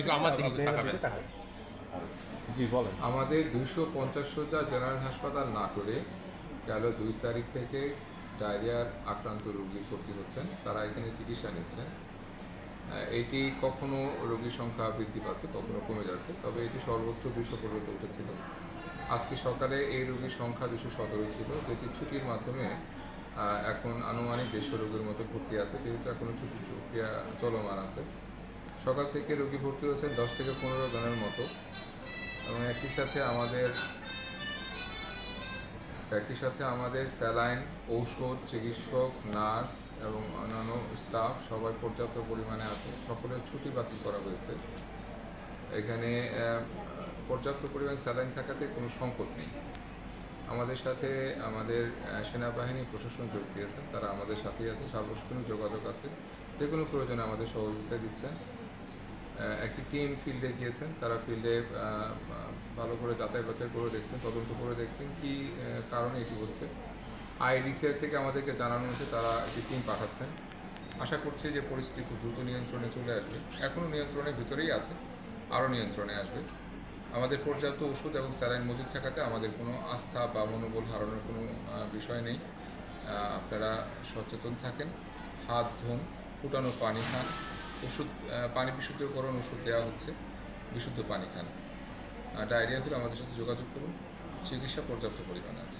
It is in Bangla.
একটু আমার দিকে তাকাবেন। জি বলেন। আমাদের দুইশো পঞ্চাশ শয্যা জেনারেল হাসপাতাল না করে গেল দুই তারিখ থেকে ডায়রিয়ার আক্রান্ত রোগী ভর্তি হচ্ছেন। তারা এখানে চিকিৎসা নিচ্ছেন। এটি কখনো রোগীর সংখ্যা বৃদ্ধি পাচ্ছে কখনো কমে যাচ্ছে তবে এটি সর্বোচ্চ দুশো পর্যন্ত উঠেছিল। আজকে সকালে এই রোগীর সংখ্যা দুশো সতেরো ছিল যেটি ছুটির মাধ্যমে এখন আনুমানিক দেড়শো রোগীর মতো ভর্তি আছে যেহেতু এখনও ছুটির প্রক্রিয়া চলমান আছে। সকাল থেকে রোগী ভর্তি হচ্ছেন দশ থেকে পনেরো জনের মতো। এবং একই সাথে আমাদের, একই সাথে আমাদের স্যালাইন, ঔষধ, চিকিৎসক, নার্স এবং অন্যান্য স্টাফ সবাই পর্যাপ্ত পরিমাণে আছে। সকলের ছুটি বাতিল করা হয়েছে। এখানে পর্যাপ্ত পরিমাণ স্যালাইন থাকাতে কোনো সংকট নেই। আমাদের সাথে আমাদের সেনাবাহিনী প্রশাসন যোগ দিয়েছেন তারা আমাদের সাথেই আছে, সার্বক্ষণিক যোগাযোগ আছে। যে কোনো প্রয়োজনে আমাদের সহযোগিতা দিচ্ছেন। একটি টিম ফিল্ডে গিয়েছেন, তারা ফিল্ডে ভালো করে যাচাই বাছাই করে দেখছেন, তদন্ত করে দেখছেন কি কারণে এটি হচ্ছে। আইডিসিআর থেকে আমাদেরকে জানানো হয়েছে, তারা একটি টিম পাঠাচ্ছেন। আশা করছি যে পরিস্থিতি খুব দ্রুত নিয়ন্ত্রণে চলে আসবে। এখনও নিয়ন্ত্রণের ভিতরেই আছে, আরও নিয়ন্ত্রণে আসবে। আমাদের পর্যাপ্ত ওষুধ এবং স্যালাইন মজুদ থাকাতে আমাদের কোনো আস্থা বা মনোবল হারানোর কোনো বিষয় নেই। আপনারা সচেতন থাকেন, হাত ধুন, ফুটানো পানি খান ওষুধ পানি বিশুদ্ধকরণ ওষুধ দেওয়া হচ্ছে, বিশুদ্ধ পানি খান। আর ডায়রিয়া হলে আমাদের সাথে যোগাযোগ করুন, চিকিৎসা পর্যাপ্ত পরিমাণে আছে।